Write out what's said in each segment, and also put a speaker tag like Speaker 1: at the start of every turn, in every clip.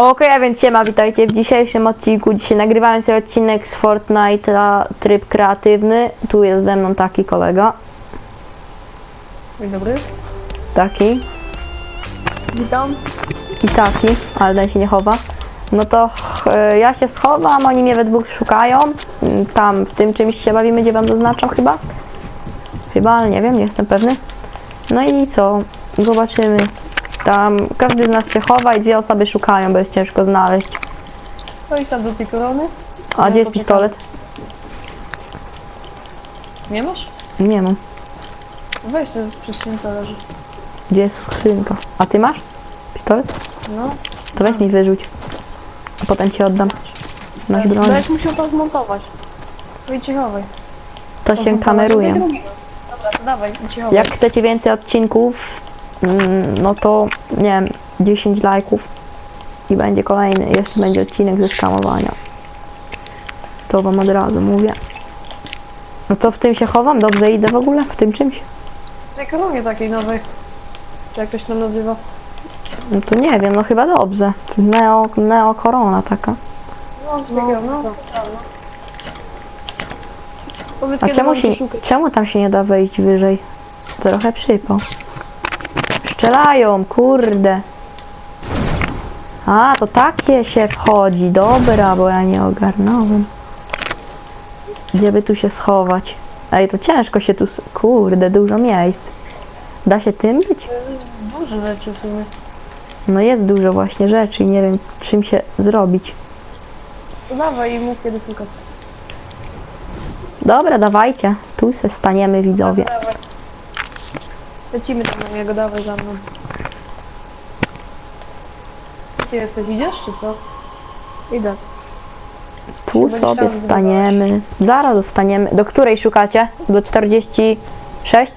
Speaker 1: Okej, a więc siema, witajcie w dzisiejszym odcinku. Dzisiaj nagrywałem sobie odcinek z Fortnite'a tryb kreatywny. Tu jest ze mną taki kolega,
Speaker 2: Dzień dobry.
Speaker 1: taki
Speaker 2: Witam.
Speaker 1: i taki, ale ten się nie chowa. No to e, ja się schowam, oni mnie we dwóch szukają. Mm, Tam w tym czymś się bawimy, gdzie wam zaznaczam chyba. Chyba, ale nie wiem, nie jestem pewny. No i co? Zobaczymy. Tam każdy z nas się chowa i dwie osoby szukają, bo jest ciężko znaleźć.
Speaker 2: No i tam do tej korony.
Speaker 1: A
Speaker 2: No,
Speaker 1: gdzie jest
Speaker 2: to
Speaker 1: pistolet?
Speaker 2: Nie masz?
Speaker 1: Nie mam.
Speaker 2: Weź sobie przy skrzynce leży.
Speaker 1: Gdzie jest skrzynka? A ty masz? Pistolet?
Speaker 2: No.
Speaker 1: To weź mi wyrzuć. A potem ci oddam. Masz broń.
Speaker 2: Będziesz musiał to zmontować. Wyjdź chowaj.
Speaker 1: To się kameruje.
Speaker 2: Dobra, to dawaj, idź chowaj.
Speaker 1: Jak chcecie więcej odcinków, no to nie wiem, 10 lajków i będzie kolejny, jeszcze będzie odcinek ze skamowania. To wam od razu mówię. No to w tym się chowam? Dobrze idę w ogóle? W tym czymś?
Speaker 2: W tej koronie takiej nowej. Czy jak to się tam nazywa?
Speaker 1: No to nie wiem, no chyba dobrze. Neo, neo korona taka.
Speaker 2: No, no, no. no. Powiedz,
Speaker 1: A
Speaker 2: kiedy
Speaker 1: czemu,
Speaker 2: mam
Speaker 1: się,
Speaker 2: to szukać.
Speaker 1: czemu tam się nie da wejść wyżej? Trochę przypał. Strzelają, kurde. A, to takie się wchodzi. Dobra, bo ja nie ogarnąłem. Gdzie by tu się schować? Ej, to ciężko się tu... Kurde, dużo miejsc. Da się tym być?
Speaker 2: Duże rzeczy w sumie.
Speaker 1: No jest dużo właśnie rzeczy i nie wiem czym się zrobić.
Speaker 2: Dawaj i mów kiedy szukać.
Speaker 1: Dobra, dawajcie. Tu se staniemy widzowie.
Speaker 2: Dawaj. Lecimy tam na niego, dawaj za mną. Gdzie jesteś? Idziesz czy co? Idę.
Speaker 1: Tu sobie staniemy. Zaraz zostaniemy. Do której szukacie? Do 46?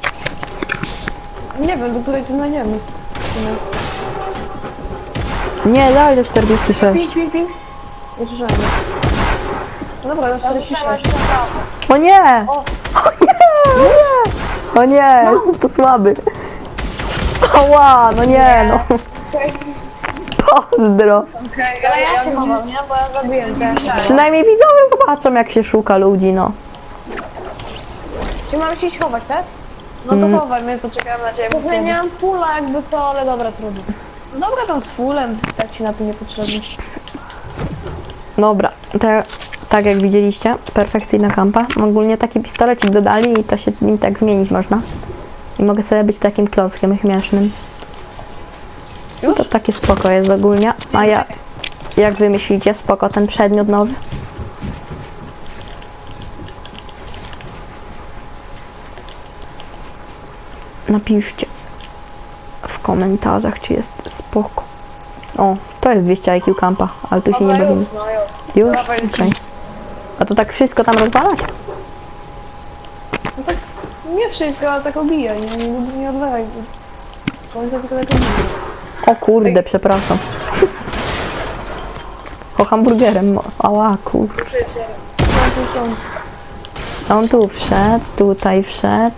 Speaker 2: Nie wiem, do której tu znajdziemy.
Speaker 1: Nie, dalej do 46.
Speaker 2: Ping, ping, ping. Nie słyszałem. No dobra, do 46.
Speaker 1: O nie!
Speaker 2: O.
Speaker 1: O nie! O nie! O nie! Jestem tu słaby. Ała, no nie no. Pozdro.
Speaker 2: Ale ja się chowam, nie? Bo ja zabiję też.
Speaker 1: Przynajmniej widzowie zobaczą jak się szuka ludzi, no.
Speaker 2: Czy mam się chować, tak? No to
Speaker 1: Mm.
Speaker 2: chowaj, my poczekamy na ciebie. Bo miałam fula jakby co, ale dobra, trudno. No dobra, tam z fulem, tak ci na tym niepotrzebny.
Speaker 1: Dobra, te, tak jak widzieliście, perfekcyjna kampa. Ogólnie taki pistolecik dodali i to się nim tak zmienić można. I mogę sobie być takim klockiem śmiesznym. No to takie spoko jest ogólnie. A ja, jak wy myślicie, spoko ten przedmiot nowy? Napiszcie w komentarzach, czy jest spoko. O, to jest 200 IQ kampa, ale tu się nie bawimy.
Speaker 2: no już.
Speaker 1: Już?
Speaker 2: Dawaj,
Speaker 1: Okej. A to tak wszystko tam rozwalać?
Speaker 2: No tak, nie wszystko, ale tak obija, nie, nie, nie odwalaj. Końca tylko tak obija.
Speaker 1: O kurde, przepraszam. O hamburgerem, ała kur...
Speaker 2: Są, są.
Speaker 1: On tu wszedł, tutaj wszedł.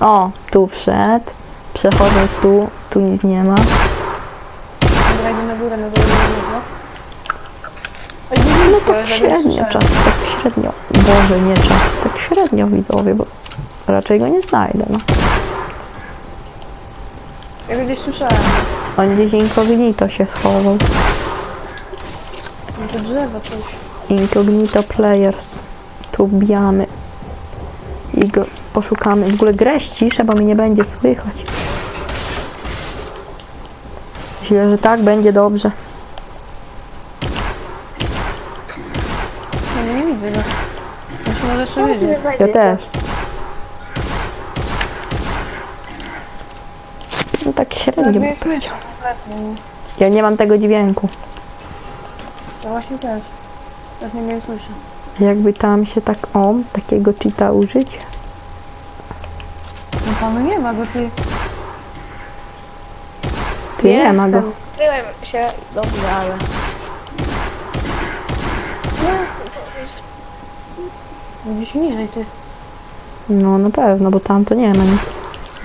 Speaker 1: O, tu wszedł. Przechodząc tu, tu nic nie ma.
Speaker 2: Dobra, idę na górę, na górę, na górę.
Speaker 1: No tak średnio czas, tak średnio. Boże, nie czas, tak średnio widzowie, bo raczej go nie znajdę, no.
Speaker 2: Ja go gdzieś słyszałem.
Speaker 1: On gdzieś incognito się schował.
Speaker 2: No to drzewo coś.
Speaker 1: Incognito Players. Tu wbijamy. I go poszukamy. W ogóle grę ściszę, bo mi nie będzie słychać. Myślę, że tak będzie dobrze.
Speaker 2: No nie, widzę go. Ja się może jeszcze wiedzieć.
Speaker 1: Ja też. No tak średnio bym powiedział.
Speaker 2: kompletnie.
Speaker 1: Ja nie mam tego dźwięku.
Speaker 2: Ja właśnie też. Tak nie mnie słyszę.
Speaker 1: Jakby tam się tak, o, takiego cheata użyć.
Speaker 2: No panu nie ma go, ty.
Speaker 1: Tu nie ma go.
Speaker 2: Skryłem się, dobrze, ale... Gdzieś nie, ty.
Speaker 1: No na pewno, bo tam to nie ma nic.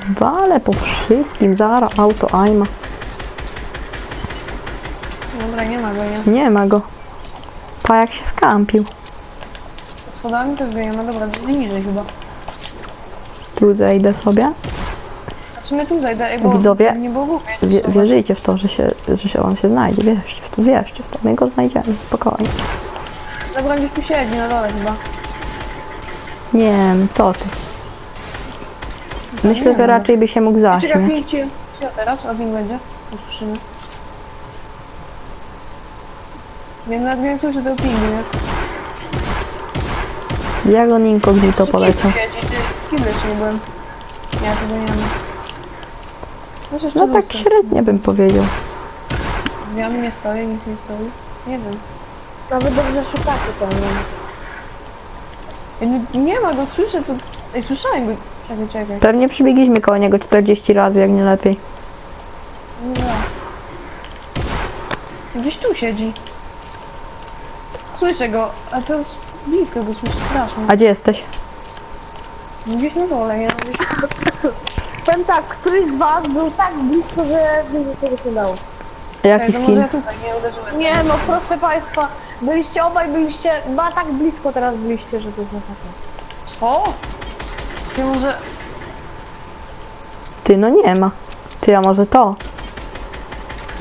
Speaker 1: Wale po wszystkim, zara, auto, aima.
Speaker 2: Dobra, nie ma go, nie.
Speaker 1: Nie ma go. Pa jak się skampił.
Speaker 2: Schodami też ma. Dobra, niżej chyba.
Speaker 1: Tu zejdę sobie.
Speaker 2: W sumie tu zajdę, bo
Speaker 1: Widzowie,
Speaker 2: nie było głupie.
Speaker 1: Wie, wierzycie w to, że się, że się on się znajdzie. Wierzcie w to, wierzcie w to. My go znajdziemy, spokojnie.
Speaker 2: Dobra, gdzieś tu siedzi na dole chyba.
Speaker 1: Nie wiem, co ty. Myślę, że raczej by się mógł zaśmiać.
Speaker 2: Co teraz? Win będzie? Usłyszymy. Wiem, nawet wiem, co się to ping, nie?
Speaker 1: Jak on incognito poleciał.
Speaker 2: Kim jeszcze nie byłem? Ja tego nie mam. No,
Speaker 1: No tak średnio bym powiedział.
Speaker 2: Ja mi nie stoi, nic nie stoi. Nie wiem.
Speaker 3: Nawet dobrze szukacie ten.
Speaker 2: Ja nie, nie ma go, słyszę to. Ej, słyszałem go. Czekaj, czekaj.
Speaker 1: Pewnie przybiegliśmy koło niego 40 razy, jak nie lepiej.
Speaker 2: Nie. Gdzieś tu siedzi. Słyszę go, a to jest blisko go słyszę strasznie.
Speaker 1: A gdzie jesteś?
Speaker 2: Gdzieś na dole, nie? Gdzieś...
Speaker 3: Powiem tak, któryś z was był tak blisko, że sobie się dało.
Speaker 1: Jaki
Speaker 2: Ej, to może
Speaker 1: skin?
Speaker 2: ja tutaj nie uderzyłem.
Speaker 3: Nie no, proszę państwa, byliście obaj, byliście, ba tak blisko teraz byliście, że to jest masakra.
Speaker 2: Co? Ty może...
Speaker 1: Ty, no nie ma. Ty, a może to?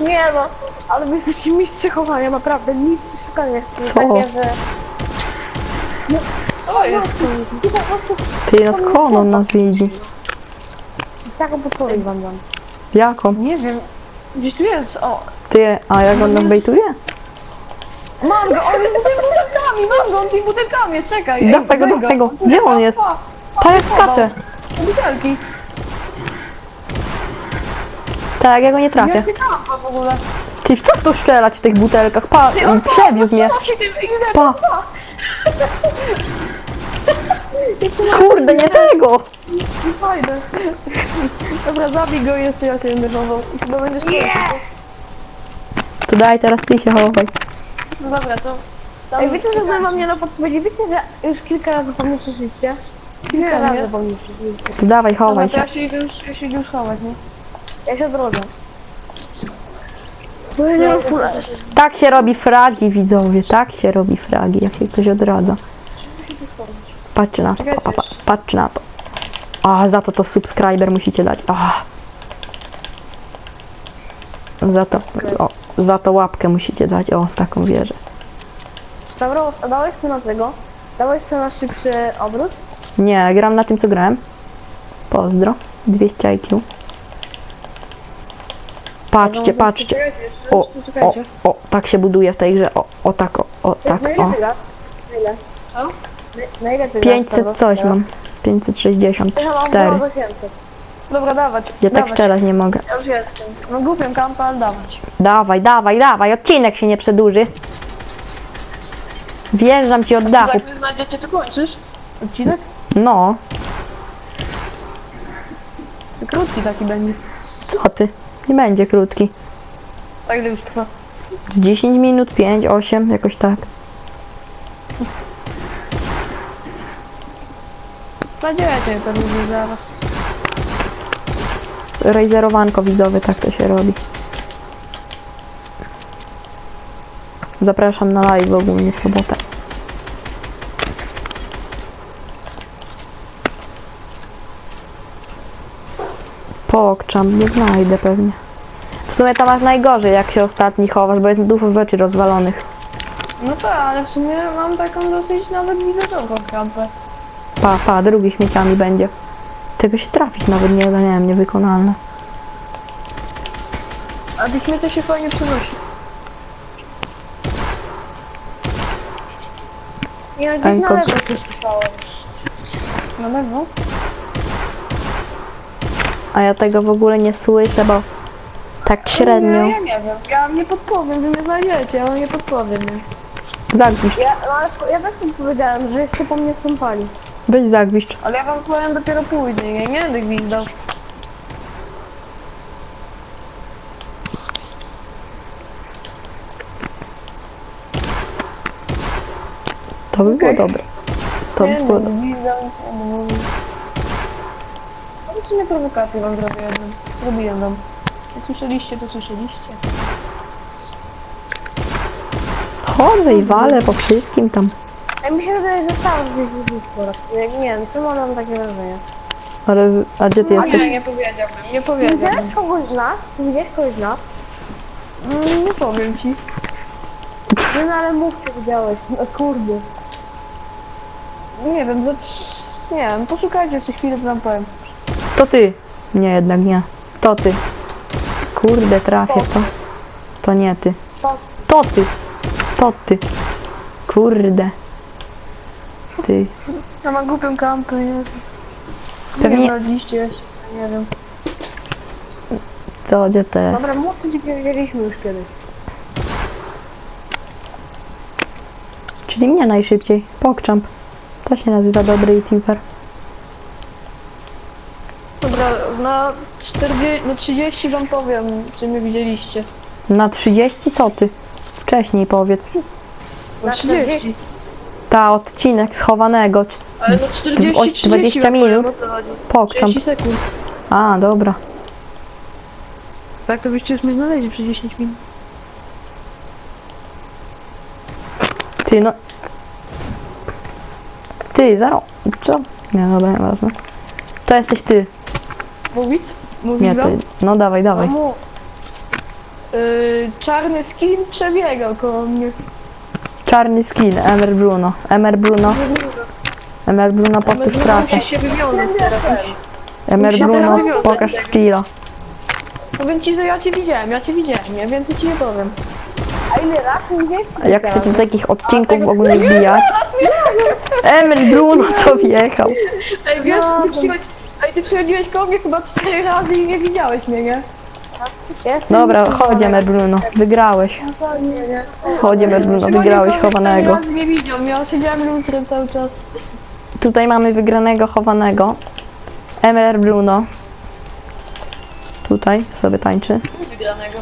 Speaker 3: Nie no, ale wy jesteście mistrze chowania, naprawdę, mistrze szukania. Jest
Speaker 1: Co?
Speaker 3: takie, że...
Speaker 2: Co jest?
Speaker 3: I po prostu
Speaker 1: Ty, no skąd on nas widzi?
Speaker 3: taką podpowiedź wam dam.
Speaker 1: Jaką?
Speaker 2: Nie wiem. Gdzieś tu jest, o.
Speaker 1: Ty, a jak on nas bejtuje?
Speaker 2: Mam go, on jest tymi butelkami, mam go, on tymi butelkami jest, czekaj. ej,
Speaker 1: Dawaj go, dawaj go. Gdzie on jest?
Speaker 2: pa,
Speaker 1: Pa jak
Speaker 2: schował.
Speaker 1: skacze.
Speaker 2: Te Butelki.
Speaker 1: Tak, ja go nie trafię.
Speaker 2: Tam w ogóle?
Speaker 1: Ty, co tu strzelać w tych butelkach? Pa,
Speaker 2: Ty, on
Speaker 1: przewiózł mnie.
Speaker 2: pa.
Speaker 1: Kurde, nie tego!
Speaker 2: Fajne. Dobra, zabij go jest, ja się będę chował. I chyba będziesz yes!
Speaker 1: To daj, teraz ty się chowaj.
Speaker 2: No dobra, to...
Speaker 3: Ej, wiecie, że wy wam nie na podpowiedzi, wiecie, że już kilka razy po
Speaker 2: Nie,
Speaker 3: Kilka
Speaker 2: nie.
Speaker 3: po mnie.
Speaker 1: To dawaj, chowaj się.
Speaker 2: ja się idę już, ja się idę już chować, nie?
Speaker 3: Ja się odrodzę.
Speaker 1: Tak się robi fragi, widzowie. Tak się robi fragi, jak się ktoś odradza. Patrzcie na to, pa, pa, pa, patrzcie na to. A, za to to subskryber musicie dać. A. Za to, o, za to łapkę musicie dać. O, taką wierzę.
Speaker 3: Dobra, a dałeś sobie na tego? Dałeś sobie na szybszy obrót?
Speaker 1: Nie, gram na tym, co grałem. Pozdro. 200 IQ. Patrzcie, patrzcie.
Speaker 2: Czekajcie jeszcze,
Speaker 1: O, o,
Speaker 2: czekajcie.
Speaker 1: o, tak się buduje w tej grze. O, o tak, o, o tak,
Speaker 3: na ile
Speaker 1: o.
Speaker 3: Na ile?
Speaker 2: Co?
Speaker 3: Na, na ile ty grasz?
Speaker 1: 500 coś mam. 564.
Speaker 3: Ja mam ponad 800.
Speaker 2: Dobra, dawać.
Speaker 1: Ja tak
Speaker 2: dawać.
Speaker 1: strzelać nie mogę.
Speaker 2: Ja już jestem. No głupią kampę, ale dawać.
Speaker 1: Dawaj, dawaj, dawaj, odcinek się nie przedłuży. Wjeżdżam ci od dachu.
Speaker 2: Jak wy znajdziecie, to kończysz? Odcinek?
Speaker 1: No,
Speaker 2: krótki taki będzie.
Speaker 1: co ty? Nie będzie krótki.
Speaker 2: A ile już trwa?
Speaker 1: Z 10 minut, 5, 8, jakoś tak.
Speaker 2: Znajdziecie pewnie gdzieś zaraz.
Speaker 1: Rejzerowanko widzowie, tak to się robi. Zapraszam na live ogólnie w sobotę. Pokczam, nie znajdę pewnie. W sumie to masz najgorzej, jak się ostatni chowasz, bo jest dużo rzeczy rozwalonych.
Speaker 2: No tak, ale w sumie mam taką dosyć nawet widoczną kampę.
Speaker 1: Pa, pa, drugi śmieciami będzie. Tego się trafić nawet nie da, nie wiem, niewykonalne.
Speaker 2: A tych śmieci się fajnie przenosi.
Speaker 3: No gdzieś na lewo coś pisałem.
Speaker 2: Na pewno?
Speaker 1: A ja tego w ogóle nie słyszę, bo tak średnio.
Speaker 2: Ja, ja nie wiem. Ja wam nie podpowiem, wy mnie znajdziecie, ja wam nie podpowiem. Nie?
Speaker 1: Zagwiszcz,
Speaker 3: Ja, no, ale ja też tu powiedziałem, że jeszcze po mnie stąpali.
Speaker 1: weź zagwiszcz.
Speaker 2: Ale ja wam powiem dopiero później, ja nie będę gwizdał.
Speaker 1: To by było
Speaker 2: Okej.
Speaker 1: dobre. To by
Speaker 2: nie
Speaker 1: było
Speaker 2: będę
Speaker 1: dobre.
Speaker 2: gwizdał, nie będę mówił. No w sumie prowokację wam zrobię jedną. Zrobiłem wam. Jak słyszeliście, to słyszeliście.
Speaker 1: chodzę i walę po wszystkim tam.
Speaker 3: A mi się wydaje, że stał gdzieś w Discord. Jak nie wiem, czemu mam takie wrażenie?
Speaker 1: Ale, a gdzie ty
Speaker 2: Nie,
Speaker 1: jesteś?
Speaker 2: nie powiedziałbym, nie
Speaker 3: Ty
Speaker 2: powiedziałbym.
Speaker 3: widziałeś kogoś z nas? Ty widziałeś kogoś z nas?
Speaker 2: Mm, Nie powiem ci.
Speaker 3: Nie no ale mów, czy widziałeś. No kurde.
Speaker 2: Nie wiem, za trz- nie wiem, poszukajcie jeszcze chwilę, to wam powiem.
Speaker 1: To ty. Nie, jednak nie. To ty. Kurde, trafię to. To nie ty.
Speaker 3: To.
Speaker 1: Ty. To ty. Kurde. Ty.
Speaker 2: Ja mam głupią kampę, nie
Speaker 1: Pewnie-
Speaker 2: Nie wiem.
Speaker 1: Co, gdzie to jest?
Speaker 3: Dobra, mów, co ci powiedzieliśmy już kiedyś.
Speaker 1: Czyli mnie najszybciej. Pokczamp. To się nazywa dobry youtuber.
Speaker 2: Dobra, na 40, na 30 wam powiem, czy mnie widzieliście.
Speaker 1: Na 30 co ty? Wcześniej powiedz.
Speaker 2: Na 30.
Speaker 1: Ta odcinek schowanego. c-
Speaker 2: Ale na 40,
Speaker 1: Dw-
Speaker 2: 30
Speaker 1: 20
Speaker 2: wam powiem,
Speaker 1: minut?
Speaker 2: o co chodzi.
Speaker 1: Pokczamp.
Speaker 2: 30 sekund.
Speaker 1: A, dobra.
Speaker 2: Tak to byście już mnie znaleźli przez 10 minut.
Speaker 1: Ty no. Ty, zaro. Co? Nie, dobra, nieważne. To jesteś ty.
Speaker 2: Mówić? Mówić
Speaker 1: Nie,
Speaker 2: wam?
Speaker 1: No dawaj, dawaj.
Speaker 2: Mów. Yy, czarny skin przebiegał koło mnie.
Speaker 1: Czarny skin, Emer Bruno. Emer Bruno. Emer Bruno, powtórz trasę.
Speaker 2: Musi się wywiązać teraz.
Speaker 1: Emer Bruno,
Speaker 2: wywiązać.
Speaker 1: pokaż skilla.
Speaker 2: Powiem ci, że ja cię widziałem, ja cię widziałem, ja więcej ci nie powiem.
Speaker 3: A ile lat nie widziałeś?
Speaker 1: A jak chcecie do takich odcinków w ogóle wbijać? Emer Bruno to wjechał.
Speaker 2: Ej, wiesz,
Speaker 3: No,
Speaker 2: ty. Ej, ty przychodziłeś koło mnie chyba cztery razy i nie widziałeś mnie, nie?
Speaker 3: Jestem
Speaker 1: Dobra, chodź Emer Bruno. Wygrałeś. Chodź Emer Bruno, wygrałeś
Speaker 2: koło mnie,
Speaker 1: chowanego.
Speaker 2: cztery razy nie widział mnie, ja siedziałem lustrem cały czas.
Speaker 1: Tutaj mamy wygranego chowanego. Emer Bruno. Tutaj sobie tańczy.
Speaker 2: Wygranego.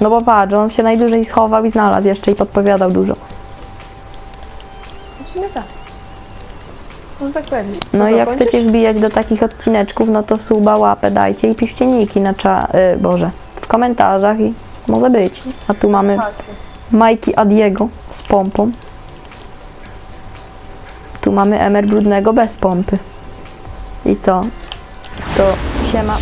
Speaker 1: No bo patrz, on się najdłużej schował i znalazł jeszcze i podpowiadał dużo.
Speaker 2: Powiedzieć.
Speaker 1: No i jak
Speaker 2: kończysz?
Speaker 1: chcecie wbijać do takich odcineczków, no to suba, łapę dajcie i piszcie niki na cza... Y, Boże, w komentarzach i może być. A tu mamy Majki Adiego z pompą. Tu mamy Emer Brudnego bez pompy. I co? To siema.